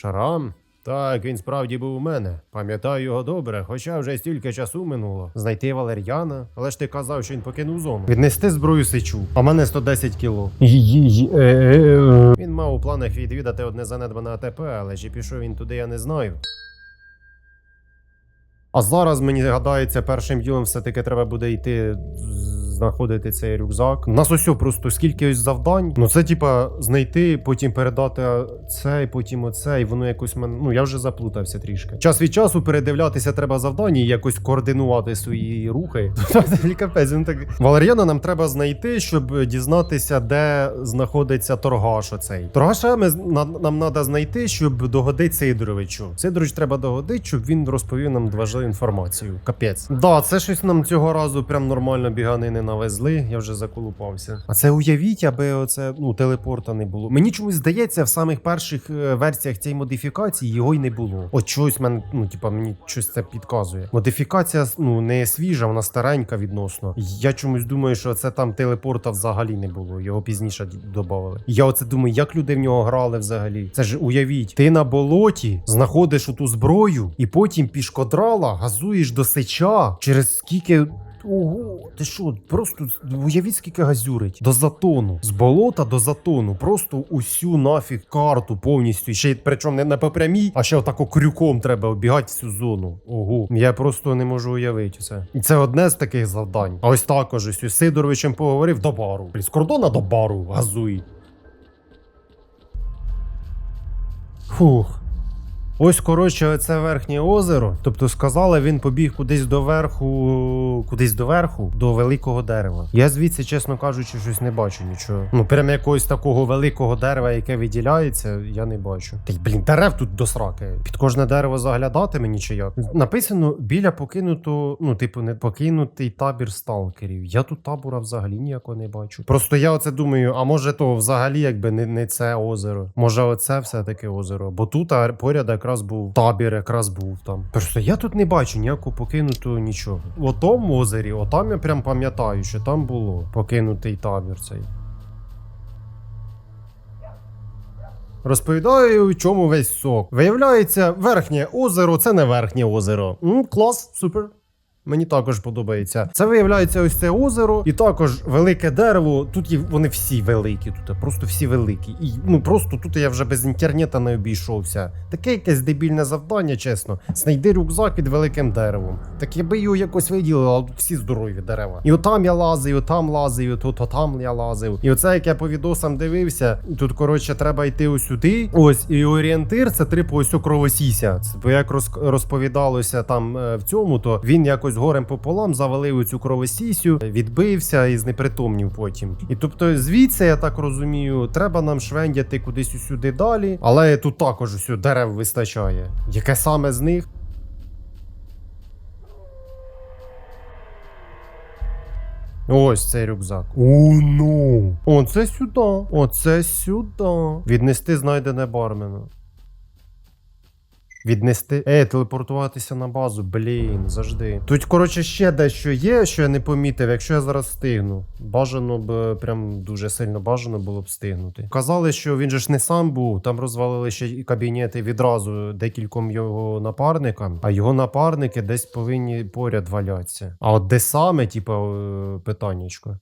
Шрам? Так, він справді був у мене. Пам'ятаю його добре, хоча вже стільки часу минуло. Знайти Валер'яна, але ж ти казав, що він покинув зону. Віднести зброю сичу, а мене 110 кіло. Він мав у планах відвідати одне занедбане АТП, але чи пішов він туди, я не знаю. А зараз мені гадається, першим ділом все-таки треба буде йти знаходити цей рюкзак. У нас ось просто скільки ось завдань. Ну це типа знайти, потім передати це, потім оце, і воно якось мене. Ну я вже заплутався трішки. Час від часу передивлятися треба завдання і якось координувати свої рухи. Капець, він так. Валеріана нам треба знайти, щоб дізнатися, де знаходиться торгаш оцей. Торгаша ми, нам треба знайти, щоб догодити Сидоровичу. Сидорович треба догодити, щоб він розповів нам важливу інформацію. Капець. Да, це щось нам цього разу прям нормально біганини навезли. Я вже заколупався. А це уявіть, аби оце ну телепорта не було. Мені чомусь здається, в самих перших е, версіях цієї модифікації його й не було. От чогось мене, ну типа, мені щось це підказує. Модифікація ну не свіжа, вона старенька відносно. Я чомусь думаю, що це там телепорта взагалі не було. Його пізніше додавали. Я оце думаю, як люди в нього грали взагалі. Це ж уявіть, ти на болоті знаходиш оту зброю, і потім пішкодрала газуєш до сеча через скільки. Ого, ти що, просто уявіть, скільки газюрить до затону, з болота до затону, просто усю нафіг карту повністю. Ще причому не на по прямій, а ще отако крюком треба обігати всю зону. Ого, я просто не можу уявити це. І це одне з таких завдань. А ось також ось із Сидоровичем поговорив до бару. З кордона до бару газуй. Фух. Ось, коротше, це верхнє озеро. Тобто сказали, він побіг кудись до верху, кудись до верху, до великого дерева. Я звідси, чесно кажучи, щось не бачу нічого. Ну, прям якогось такого великого дерева, яке виділяється, я не бачу. Та й блін, дерев тут до сраки. Під кожне дерево заглядати мені чи як. Написано біля покинутого, ну, типу, не покинутий табір сталкерів. Я тут табора взагалі ніякого не бачу. Просто я оце думаю, а може то взагалі якби не, не це озеро. Може, оце все-таки озеро. Бо тут поряд якраз був табір, якраз був там. Просто я тут не бачу ніякого покинутого нічого. У тому озері, отам я прям пам'ятаю, що там було покинутий табір цей. Розповідаю, у чому весь сок. Виявляється, верхнє озеро це не верхнє озеро. М, клас, супер. Мені також подобається. Це виявляється ось це озеро, і також велике дерево. Тут їх вони всі великі, тут просто всі великі. І ну просто тут я вже без інтернету не обійшовся. Таке якесь дебільне завдання, чесно. Знайди рюкзак під великим деревом. Так я би його якось виділив, але тут всі здорові дерева. І отам я лазив, і отам лазив, і тут отам я лазив. І оце як я по відосам дивився. Тут коротше треба йти ось сюди. Ось і орієнтир це типу ось кровосіся. Це як роз- розповідалося там е, в цьому, то він якось горем пополам завалив у цю кровосісю, відбився і знепритомнів потім. І тобто, звідси, я так розумію, треба нам швендяти кудись сюди далі. Але тут також усю дерев вистачає. Яке саме з них? Ось цей рюкзак. О, ну. Оце сюди. Оце сюди. Віднести знайдене бармена. Віднести. Ей, телепортуватися на базу, блін, завжди. Тут, коротше, ще дещо є, що я не помітив, якщо я зараз встигну. Бажано б прям дуже сильно бажано було б встигнути. Казали, що він же ж не сам був, там розвалили ще і кабінети відразу декільком його напарникам, а його напарники десь повинні поряд валятися. А от де саме, типа, е, питаннячко.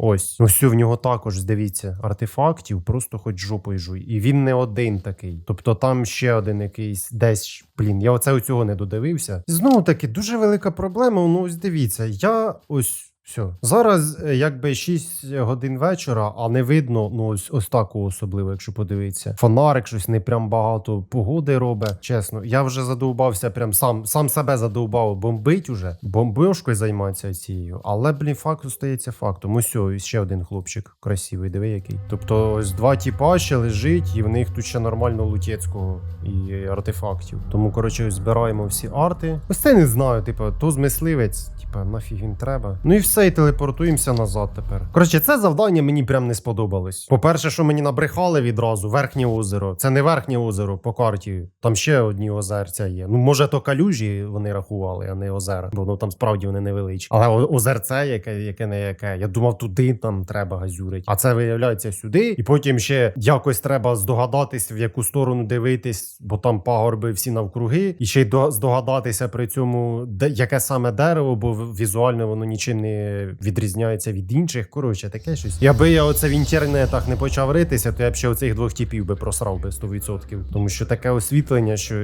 Ось, ось все, в нього також, дивіться, артефактів, просто хоч жопою жуй. І він не один такий. Тобто там ще один якийсь десь, блін, я оце у цього не додивився. Знову таки, дуже велика проблема. Ну, ось дивіться, я ось. Все. Зараз е, якби 6 годин вечора, а не видно, ну ось ось таку особливо, якщо подивитися. Фонарик щось не прям багато погоди робить. Чесно, я вже задовбався, прям сам сам себе задовбав бомбить уже, бомбишкою займатися цією. Але, блін, факт остається фактом. Ось ось ще один хлопчик красивий, диви який. Тобто, ось два тіпа ще лежить, і в них тут ще нормально лутєцького і артефактів. Тому, коротше, збираємо всі арти. Ось це не знаю, типу, то змисливець, типу, нафіг він треба. Ну і все. Все, і телепортуємося назад тепер. Коротше, це завдання мені прям не сподобалось. По-перше, що мені набрехали відразу, верхнє озеро. Це не верхнє озеро по карті. Там ще одні озерця є. Ну, може, то калюжі вони рахували, а не озера. Бо ну там справді вони невеличкі. Але озерце, яке, яке не яке. Я думав, туди там треба газюрить. А це виявляється сюди. І потім ще якось треба здогадатись, в яку сторону дивитись, бо там пагорби всі навкруги. І ще й до- здогадатися при цьому, де яке саме дерево, бо візуально воно нічим не відрізняється від інших. Коротше, таке щось. І аби я оце в інтернетах не почав ритися, то я б ще оцих двох типів би просрав би 100%. Тому що таке освітлення, що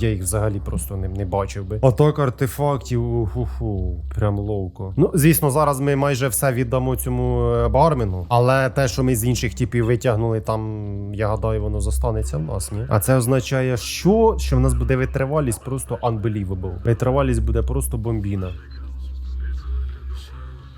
я їх взагалі просто не, не бачив би. А так артефактів, уху, прям ловко. Ну, звісно, зараз ми майже все віддамо цьому е, бармену, але те, що ми з інших типів витягнули, там я гадаю, воно зостанеться в нас, ні? А це означає, що? Що в нас буде витривалість просто unbelievable. Витривалість буде просто бомбіна.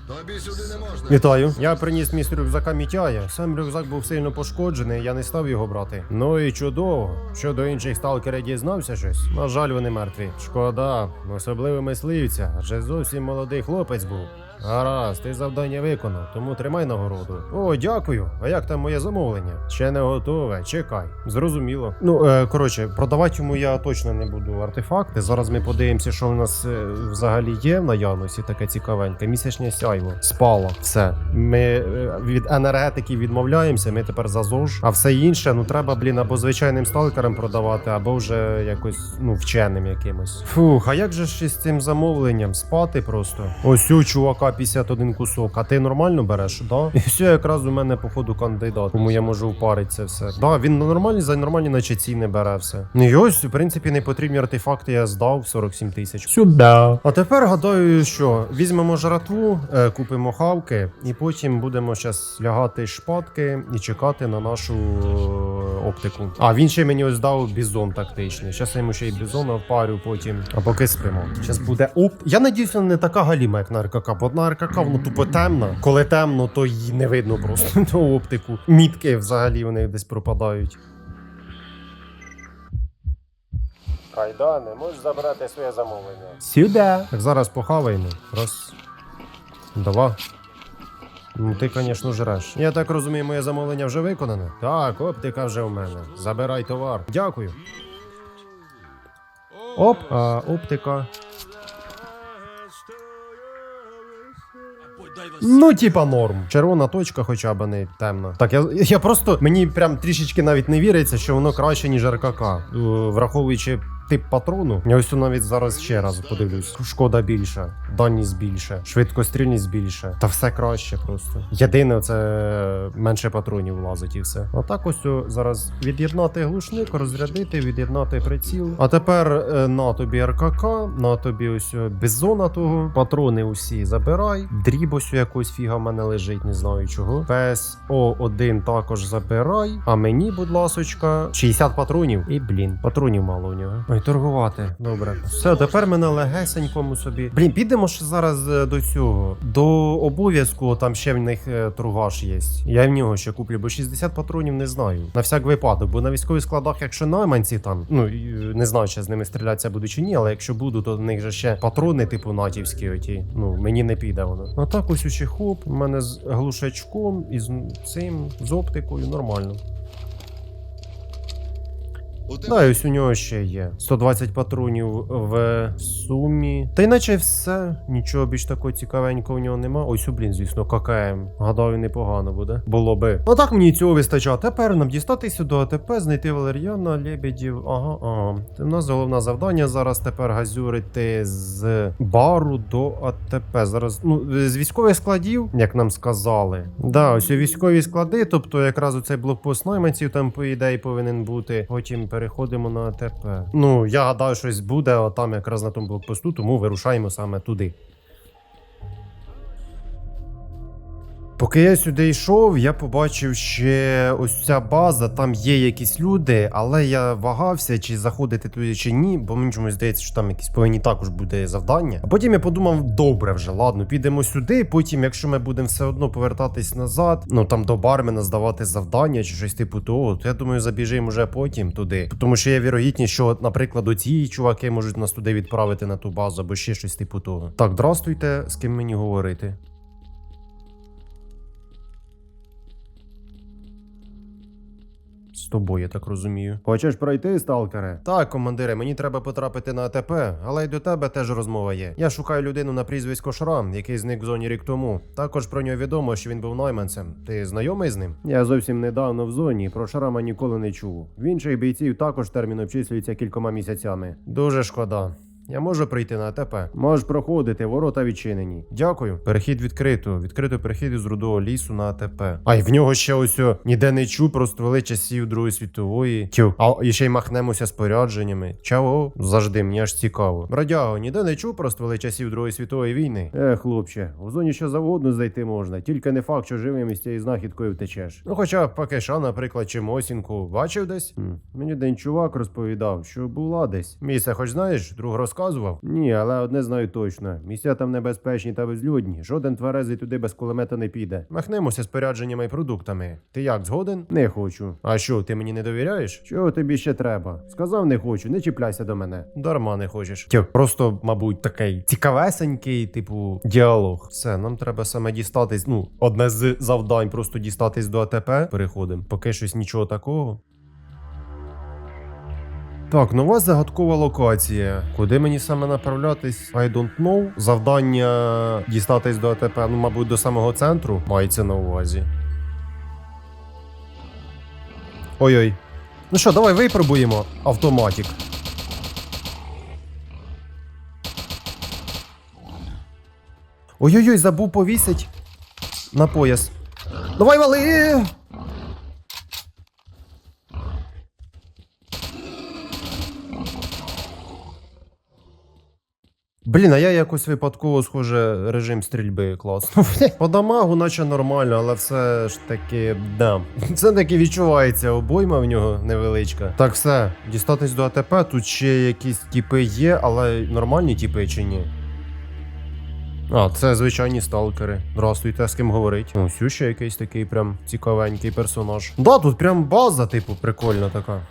Тобі сюди не можна. Вітаю. Я приніс місць рюкзака Мітяя. Сам рюкзак був сильно пошкоджений, я не став його брати. Ну і чудово. Щодо інших сталкерів дізнався щось. На жаль, вони мертві. Шкода, особливо мисливця, адже зовсім молодий хлопець був. Гаразд, ти завдання виконав, тому тримай нагороду. О, дякую. А як там моє замовлення? Ще не готове. Чекай. Зрозуміло. Ну, е, коротше, продавати йому я точно не буду артефакти. Зараз ми подивимося, що в нас е, взагалі є в наявності, таке цікавеньке. Місячне сяйво. Спало. Все. Ми е, від енергетики відмовляємося, ми тепер за ЗОЖ. А все інше, ну треба, блін, або звичайним сталкерам продавати, або вже якось ну, вченим якимось. Фух, а як же ж із цим замовленням? Спати просто. Ось у чувака 51 кусок. А ти нормально береш? Да? І все якраз у мене, походу, кандидат. Тому я можу впарити це все. Да, він на нормальні за нормальні, наче ціни бере все. Ну і ось, в принципі, не потрібні артефакти я здав 47 тисяч. Сюди. А тепер гадаю, що візьмемо жратву, е, купимо хавки, і потім будемо зараз лягати шпатки і чекати на нашу оптику. А він ще мені ось дав бізон тактичний. Зараз я йому ще й бізона впарю потім. А поки спимо. Зараз буде оп. Я надіюсь, вона не така галіма, як на РКК, бо на РКК воно тупо темно. Коли темно, то її не видно просто ту оптику. Мітки взагалі вони десь пропадають. Кайдане, можеш забрати своє замовлення. Сюди. Так зараз похаваємо. Раз. Два. Ну, ти, звісно, жреш. Я так розумію, моє замовлення вже виконане. Так, оптика вже в мене. Забирай товар. Дякую. Оп, а оптика. Ну, типа норм. Червона точка, хоча б не темна. Так, я, я просто мені прям трішечки навіть не віриться, що воно краще, ніж РКК. Е, Враховуючи тип патрону. Я ось навіть зараз ще раз подивлюсь. Шкода більша, дальність більше, швидкострільність більше. Та все краще просто. Єдине, це менше патронів влазить і все. Отак ось зараз від'єднати глушник, розрядити, від'єднати приціл. А тепер е, на тобі РКК, на тобі ось о, бізона того. Патрони усі забирай. Дріб ось якусь фіга в мене лежить, не знаю чого. ПСО-1 також забирай. А мені, будь ласочка, 60 патронів. І блін, патронів мало у нього. Ой, торгувати. Добре. Все, тепер ми на легесенькому собі. Блін, підемо ще зараз е, до цього. До обов'язку там ще в них е, торгаш є. Я в нього ще куплю, бо 60 патронів не знаю. На всяк випадок, бо на військових складах, якщо найманці там, ну е, не знаю, чи з ними стрілятися буду чи ні, але якщо буду, то в них же ще патрони, типу натівські, оті. Ну мені не піде воно. А так ось ще хоп, у мене з глушачком і з цим, з оптикою, нормально. Да, і ось у нього ще є 120 патронів в сумі. Та й наче все. Нічого більш такого цікавенького у нього нема. Ось, у, блін, звісно, ККМ. Гадаю, непогано буде. Було би. Ну так мені цього вистачає. Тепер нам дістатися до АТП, знайти Валер'яна, Лебедів. Ага, ага. У нас головне завдання зараз тепер газюрити з бару до АТП. Зараз, ну, з військових складів, як нам сказали. Да, ось у військові склади, тобто якраз у цей блокпост найманців там, по ідеї, повинен бути. Потім переходимо на АТП. Ну, я гадаю, щось буде, а там якраз на тому блокпосту, тому вирушаємо саме туди. Поки я сюди йшов, я побачив ще ось ця база, там є якісь люди, але я вагався, чи заходити туди чи ні, бо мені чомусь здається, що там якісь повинні також буде завдання. А потім я подумав, добре вже, ладно, підемо сюди. Потім, якщо ми будемо все одно повертатись назад, ну там до бармена здавати завдання чи щось типу того, то я думаю, забіжимо вже потім туди. Тому що є вірогідність, що, наприклад, оці чуваки можуть нас туди відправити на ту базу або ще щось типу того. Так, здрастуйте, з ким мені говорити? Тобою, я так розумію. Хочеш пройти, сталкере? Так, командире, мені треба потрапити на АТП, але й до тебе теж розмова є. Я шукаю людину на прізвисько Шрам, який зник в зоні рік тому. Також про нього відомо, що він був найманцем. Ти знайомий з ним? Я зовсім недавно в зоні, про Шрама ніколи не чув. В інших бійців також термін обчислюється кількома місяцями. Дуже шкода. Я можу прийти на АТП. Можеш проходити, ворота відчинені. Дякую. Перехід відкрито. Відкрито перехід із рудого лісу на АТП. А й в нього ще ось о, ніде не чув, просто вели часів Другої світової. Тю. А і ще й махнемося спорядженнями. Чао, завжди мені аж цікаво. Бродяго, ніде не чув, просто вели часів Другої світової війни. Е, хлопче, у зоні що завгодно зайти можна, тільки не факт, що живим із цією знахідкою втечеш. Ну, хоча пакеша, наприклад, чи Мосінку, бачив десь? Хм. Мені один чувак розповідав, що була десь. Місце, хоч знаєш, друг розказував? Ні, але одне знаю точно. Місця там небезпечні та безлюдні. Жоден тверезий туди без кулемета не піде. Махнемося спорядженнями і продуктами. Ти як згоден? Не хочу. А що, ти мені не довіряєш? Чого тобі ще треба? Сказав не хочу, не чіпляйся до мене. Дарма не хочеш. Тьо, просто, мабуть, такий цікавесенький, типу, діалог. Все, нам треба саме дістатись. Ну, одне з завдань просто дістатись до АТП. Переходимо. Поки щось нічого такого. Так, нова загадкова локація. Куди мені саме направлятись? I don't know. Завдання дістатись до АТП, ну, мабуть, до самого центру мається на увазі. Ой-ой. Ну що, давай випробуємо автоматик. Ой-ой-ой, забув повісить на пояс. Давай вали! Блін, а я якось випадково, схоже, режим стрільби класно. По дамагу, наче нормально, але все ж таки, да. Це таки відчувається обойма в нього невеличка. Так, все, дістатись до АТП, тут ще якісь тіпи є, але нормальні тіпи чи ні? А, це звичайні сталкери. Здравствуйте, з ким говорить. Ось ще якийсь такий прям цікавенький персонаж. Да, тут прям база, типу, прикольна така.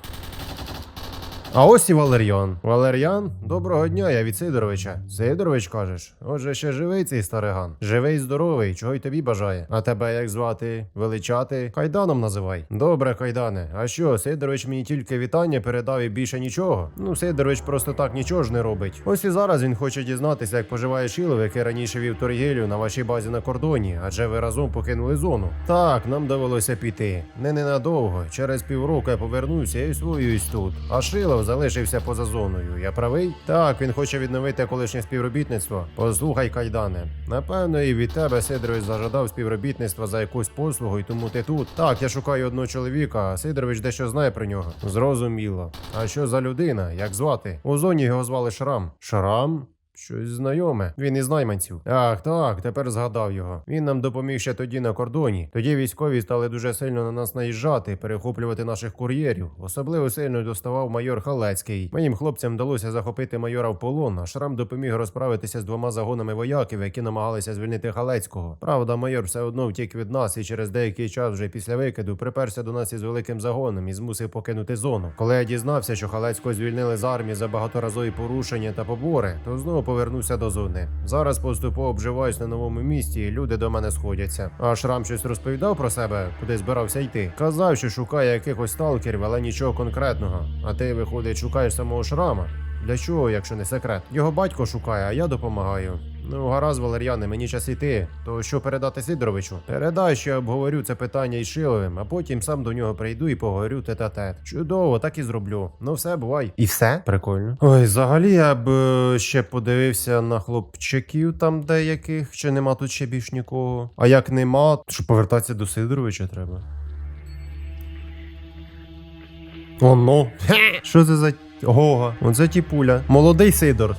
А ось і Валеріан. Валеріан, доброго дня, я від Сидоровича. Сидорович кажеш? Отже, ще живий цей стариган. Живий, здоровий, чого й тобі бажає. А тебе як звати? Величати? Кайданом називай. Добре, кайдане. А що, Сидорович мені тільки вітання передав і більше нічого? Ну, Сидорович просто так нічого ж не робить. Ось і зараз він хоче дізнатися, як поживає Шилов, який раніше вів торгівлю на вашій базі на кордоні, адже ви разом покинули зону. Так, нам довелося піти. Не ненадовго. Через півроку я повернуся і освоююсь тут. А Шилов залишився поза зоною. Я правий? Так, він хоче відновити колишнє співробітництво. Послухай, кайдане. Напевно, і від тебе Сидорович зажадав співробітництва за якусь послугу, і тому ти тут. Так, я шукаю одного чоловіка, а Сидорович дещо знає про нього. Зрозуміло. А що за людина? Як звати? У зоні його звали Шрам. Шрам? Щось знайоме. Він із найманців. Ах, так, тепер згадав його. Він нам допоміг ще тоді на кордоні. Тоді військові стали дуже сильно на нас наїжджати, перехоплювати наших кур'єрів. Особливо сильно доставав майор Халецький. Моїм хлопцям вдалося захопити майора в полон, а Шрам допоміг розправитися з двома загонами вояків, які намагалися звільнити Халецького. Правда, майор все одно втік від нас і через деякий час вже після викиду приперся до нас із великим загоном і змусив покинути зону. Коли я дізнався, що Халецького звільнили з армії за багаторазові порушення та побори, то знову повернувся до зони. Зараз поступово обживаюсь на новому місці, і люди до мене сходяться. А Шрам щось розповідав про себе, куди збирався йти. Казав, що шукає якихось сталкерів, але нічого конкретного. А ти, виходить, шукаєш самого Шрама. Для чого, якщо не секрет? Його батько шукає, а я допомагаю. Ну, гаразд, Валер'яне, мені час іти. То що передати Сидоровичу? Передай, що я обговорю це питання із Шиловим, а потім сам до нього прийду і поговорю тет-а-тет. Чудово, так і зроблю. Ну все, бувай. І все? Прикольно. Ой, взагалі я б е, ще подивився на хлопчиків там деяких, чи нема тут ще більш нікого. А як нема, що повертатися до Сидоровича треба. Оно. Що це за Гога? Оце тіпуля. Молодий Сидор.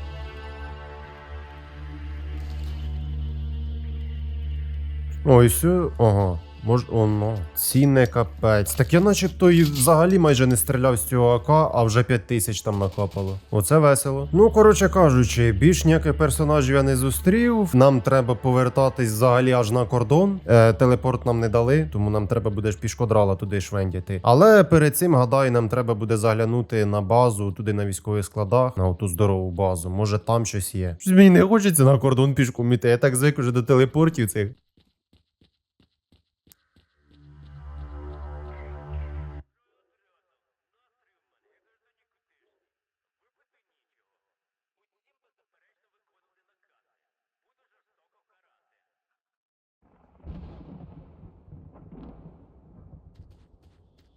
Ой, сю, ага. Мож, оно. Цінне капець. Так я начебто і взагалі майже не стріляв з цього АК, а вже 5 тисяч там накапало. Оце весело. Ну, коротше кажучи, більш ніяких персонажів я не зустрів. Нам треба повертатись взагалі аж на кордон. Е, телепорт нам не дали, тому нам треба буде пішкодрала туди швендіти. Але перед цим, гадаю, нам треба буде заглянути на базу, туди на військових складах, на оту здорову базу. Може там щось є. Щось мені не хочеться на кордон пішком іти. Я так звик уже до телепортів цих.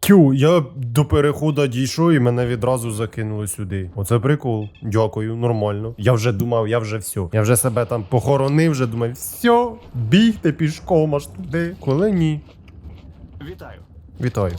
Тю, я до переходу дійшов і мене відразу закинуло сюди. Оце прикол. Дякую, нормально. Я вже думав, я вже все. Я вже себе там похоронив, вже думав, все, бігти пішком аж туди. Коли ні. Вітаю. Вітаю.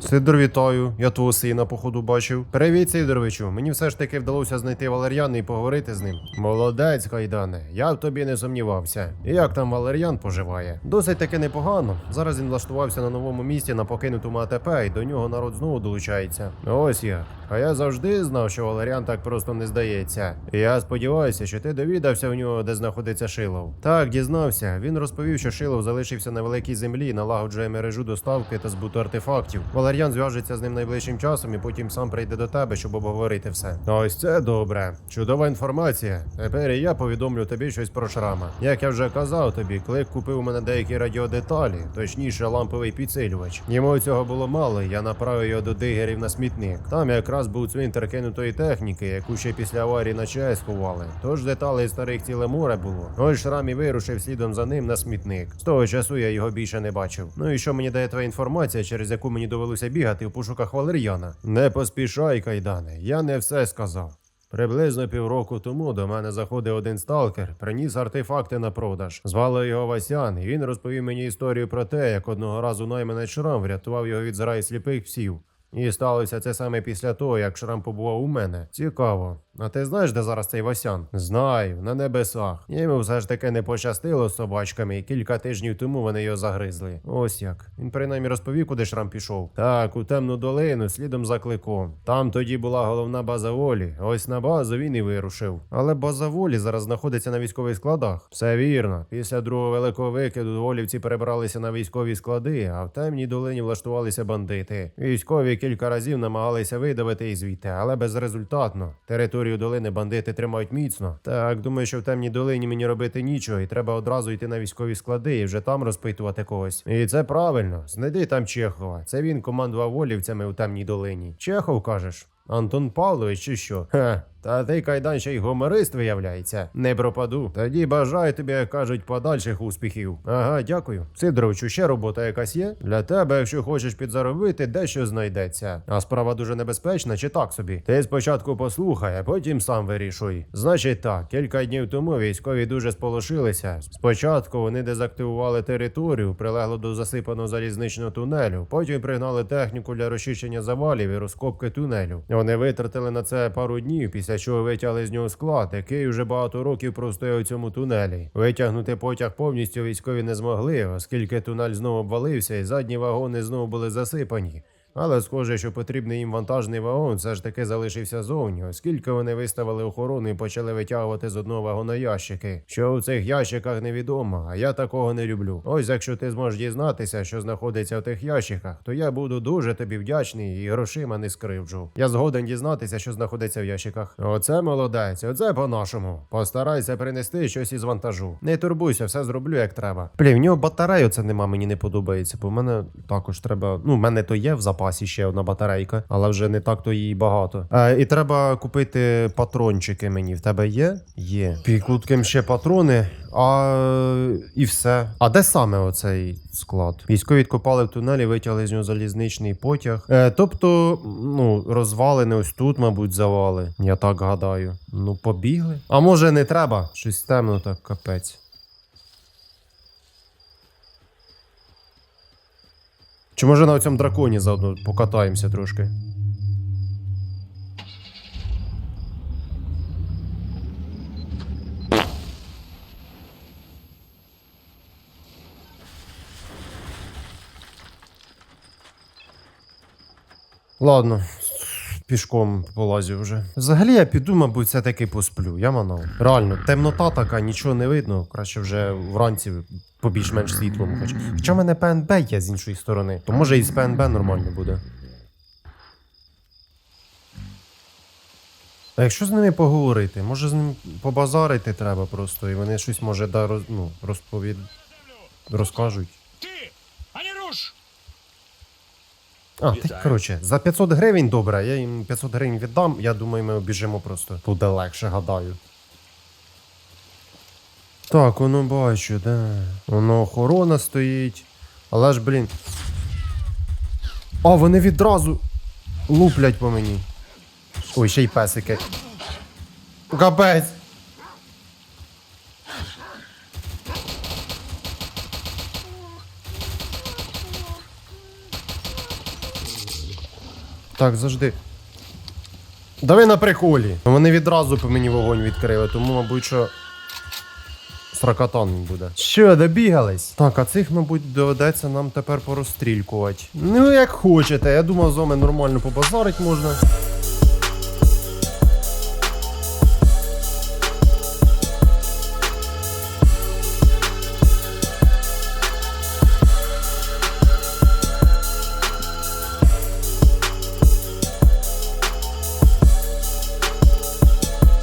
Сидор, вітаю. Я твого сина, походу, бачив. Привіт, Сидоровичу. Мені все ж таки вдалося знайти Валер'яна і поговорити з ним. Молодець, Кайдане. Я в тобі не сумнівався. Як там Валер'ян поживає? Досить таки непогано. Зараз він влаштувався на новому місці на покинутому АТП, і до нього народ знову долучається. Ось як. А я завжди знав, що Валеріан так просто не здається. І я сподіваюся, що ти довідався в нього, де знаходиться Шилов. Так, дізнався. Він розповів, що Шилов залишився на великій землі, і налагоджує мережу доставки та збуту артефактів. Валеріан зв'яжеться з ним найближчим часом і потім сам прийде до тебе, щоб обговорити все. Ось це добре. Чудова інформація. Тепер і я повідомлю тобі щось про шрама. Як я вже казав тобі, клик купив у мене деякі радіодеталі, точніше ламповий підсилювач. Йому цього було мало, я направив його до дигерів на смітник. Там якраз був цвинтар кинутої техніки, яку ще після аварії на ЧАЕС ховали. Тож деталей старих ціле море було. Ось шрам і вирушив слідом за ним на смітник. З того часу я його більше не бачив. Ну і що мені дає твоя інформація, через яку мені довелося бігати в пошуках Валер'яна? Не поспішай, кайдане, я не все сказав. Приблизно півроку тому до мене заходив один сталкер, приніс артефакти на продаж. Звали його Васян, і він розповів мені історію про те, як одного разу найманець Шрам врятував його від зраї сліпих псів. І сталося це саме після того, як Шрам побував у мене. Цікаво. А ти знаєш, де зараз цей Васян? Знаю, на небесах. Йому все ж таки не пощастило з собачками, і кілька тижнів тому вони його загризли. Ось як. Він принаймні розповів, куди Шрам пішов. Так, у темну долину, слідом за кликом. Там тоді була головна база волі. Ось на базу він і вирушив. Але база волі зараз знаходиться на військових складах. Все вірно. Після другого великого викиду волівці перебралися на військові склади, а в темній долині влаштувалися бандити. Військові кілька разів намагалися видавити їх звідти, але безрезультатно. Територію долини бандити тримають міцно. Так, думаю, що в темній долині мені робити нічого, і треба одразу йти на військові склади і вже там розпитувати когось. І це правильно. Знайди там Чехова. Це він командував волівцями у темній долині. Чехов кажеш? Антон Павлович чи що? Ха, та ти кайдан ще й гуморист виявляється. Не пропаду. Тоді бажаю тобі, як кажуть, подальших успіхів. Ага, дякую. Сидоровичу, ще робота якась є? Для тебе, якщо хочеш підзаробити, дещо знайдеться. А справа дуже небезпечна, чи так собі? Ти спочатку послухай, а потім сам вирішуй. Значить так, кілька днів тому військові дуже сполошилися. Спочатку вони дезактивували територію, прилегло до засипаного залізничного тунелю. Потім пригнали техніку для розчищення завалів і розкопки тунелю. Вони витратили на це пару днів, після чого витягли з нього склад, який уже багато років простоє у цьому тунелі. Витягнути потяг повністю військові не змогли, оскільки тунель знову обвалився, і задні вагони знову були засипані. Але схоже, що потрібний їм вантажний вагон все ж таки залишився зовні, оскільки вони виставили охорону і почали витягувати з одного вагона ящики. Що у цих ящиках невідомо, а я такого не люблю. Ось якщо ти зможеш дізнатися, що знаходиться в тих ящиках, то я буду дуже тобі вдячний і грошима не скривджу. Я згоден дізнатися, що знаходиться в ящиках. Оце молодець, оце по-нашому. Постарайся принести щось із вантажу. Не турбуйся, все зроблю як треба. Блін, в нього батарею це нема, мені не подобається, бо в мене також треба. Ну, в мене то є в запасі ще одна батарейка, але вже не так то її багато. Е, і треба купити патрончики мені. В тебе є? Є. Підкутким ще патрони, а і все. А де саме оцей склад? Військові відкопали в тунелі, витягли з нього залізничний потяг. Е, тобто, ну, розвалини ось тут, мабуть, завали. Я так гадаю. Ну, побігли. А може не треба? Щось темно так капець. Чи може на цьому драконі заодно покатаємося трошки? Ладно, пішком полазю вже. Взагалі я піду, мабуть, все-таки посплю. Я манав. Реально, темнота така, нічого не видно. Краще вже вранці по більш-менш світлому хоч. Хоча в мене ПНБ є з іншої сторони, то може і з ПНБ нормально буде. А якщо з ними поговорити, може з ними побазарити треба просто, і вони щось може да, роз, ну, розповід... розкажуть. Ты! А не руш! А, ти, коротше, за 500 гривень добре, я їм 500 гривень віддам, я думаю, ми обіжимо просто. Буде легше, гадаю. Так, воно бачу, де. Воно охорона стоїть. Але ж, блін. А, вони відразу луплять по мені. Ой, ще й песики. Капець. Так, завжди. Давай на приколі. Вони відразу по мені вогонь відкрили, тому, мабуть, що. Сракатан буде. Що, добігались? Так, а цих, мабуть, доведеться нам тепер порозстрількувати. Ну, як хочете. Я думав, з вами нормально побазарить можна.